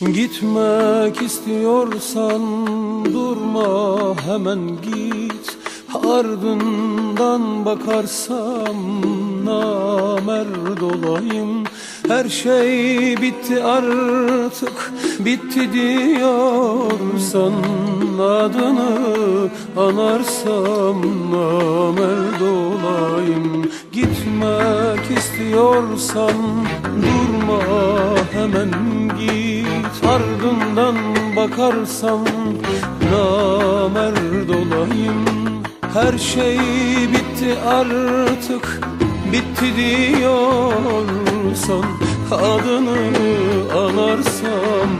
Gitmek istiyorsan durma hemen git. Ardından bakarsam namerd olayım. Her şey bitti artık bitti diyorsan Adını anarsam namerd olayım. Gitmek istiyorsan durma hemen git Ardından bakarsam namerd olayım. Her şey bitti artık bitti diyorsan Adını anarsam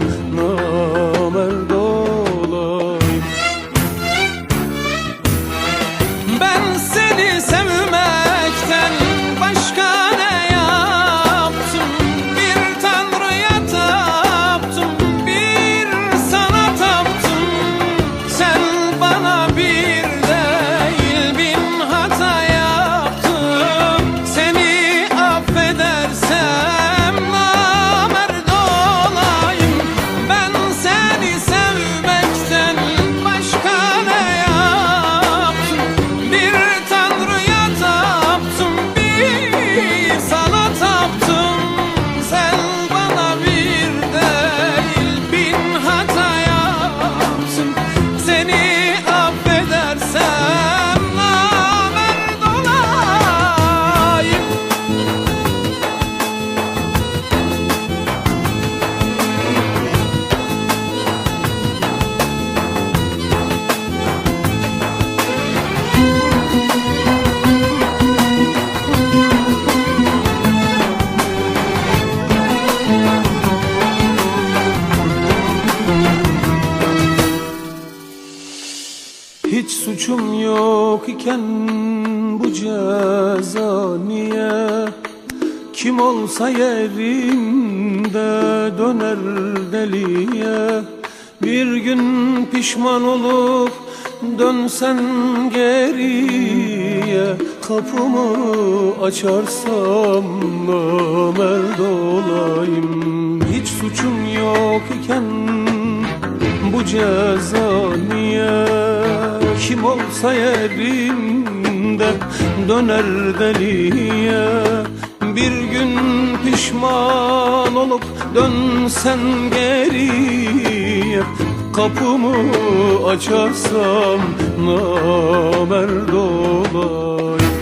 Hiç suçum yok iken bu ceza niye? Kim olsa yerinde döner deliye. Bir gün pişman olup dönsen geriye. Kapımı açarsam namerd olayım Hiç suçum yok iken bu ceza niye Kim olsa yerinde döner deliye. Bir gün pişman olup dönsen geriye Kapımı açarsam namerd olayım